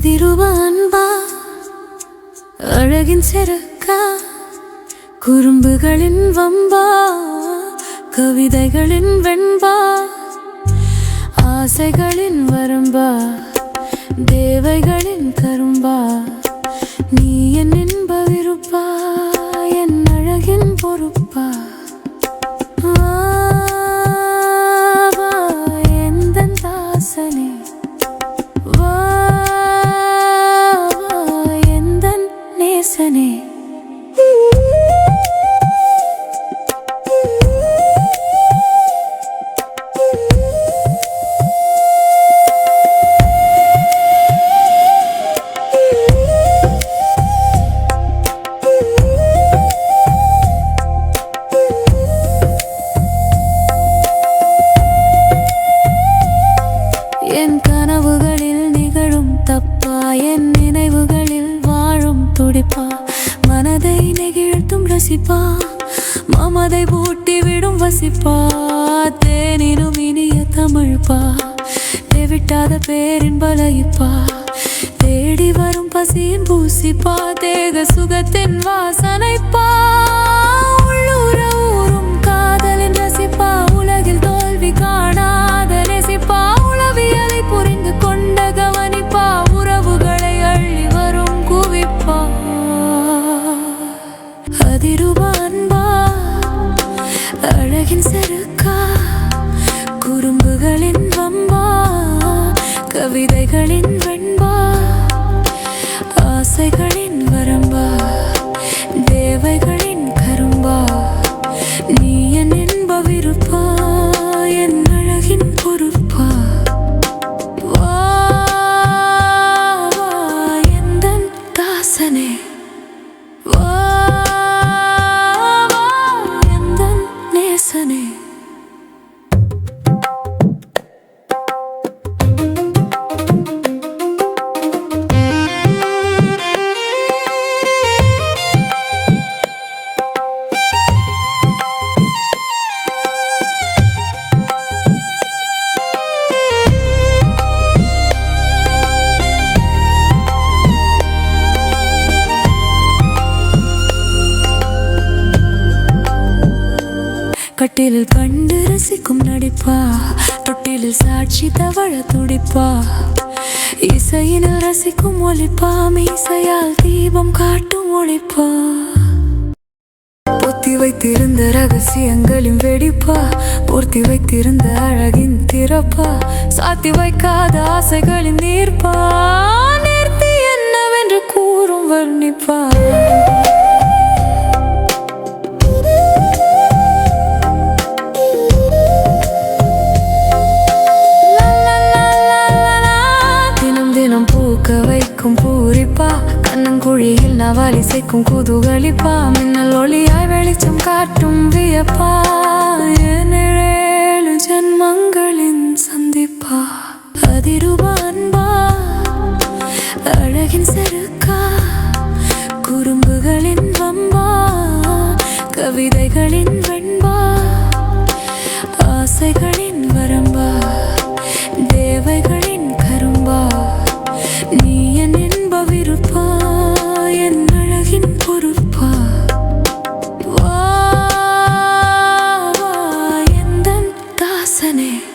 어디로 반봐? 어려긴 체력가 குறும்புகளின் வம்பா கவிதைகளின் வெண்பா ஆசைகளின் வரம்பா தேவைகளின் கரும்பா நீ என் இன்ப விருப்பா. தப்பா என் நினைவுகளில் வாழும் துடிப்பா. மனதை நெகிழ்த்தும் ரசிப்பா. மமதை பூட்டி விடும் வசிப்பா. தேனினும் இனிய தமிழ்ப்பா. தேவிட்டாத பேரின் பலயிப்பா தேடி வரும் பசியின் பூசிப்பா. தேக சுகத்தின் வாசனைப்பா. அழகின் செருக்கா குறும்புகளின் வம்பா கவிதைகளின் வெண்பா ஆசைகளின் வரம்பா. தொட்டிலில் கண்டு ரசிக்கும் நடிப்பா. தொட்டிலில் சாட்சி தவழ துடிப்பா. இசையினில் ரசிக்கும் ஒலிப்பா மீசையால் தீபம் காட்டும் ஒளிப்பா. பொத்தி வைத்திருந்த ரகசியங்களின் வெடிப்பா. பூர்த்தி வைத்திருந்த அழகின் திறப்பா. சாத்தி வைக்காத ஆசைகளின் நீர்ப்பா நிறுத்தி என்னவென்று கூறும் வர்ணிப்பா. கண்ணங்குழியில் நவாலி குதூகலிப்பா மின்னல் ஒளியாய் வெளிச்சம் காட்டும் வியப்பா. என் ஏழு ஜென்மங்களின் சந்திப்பா. அதிருவ அன்பா அழகின் செருக்கா. குறும்புகளின் வம்பா கவிதைகளின் Sunny.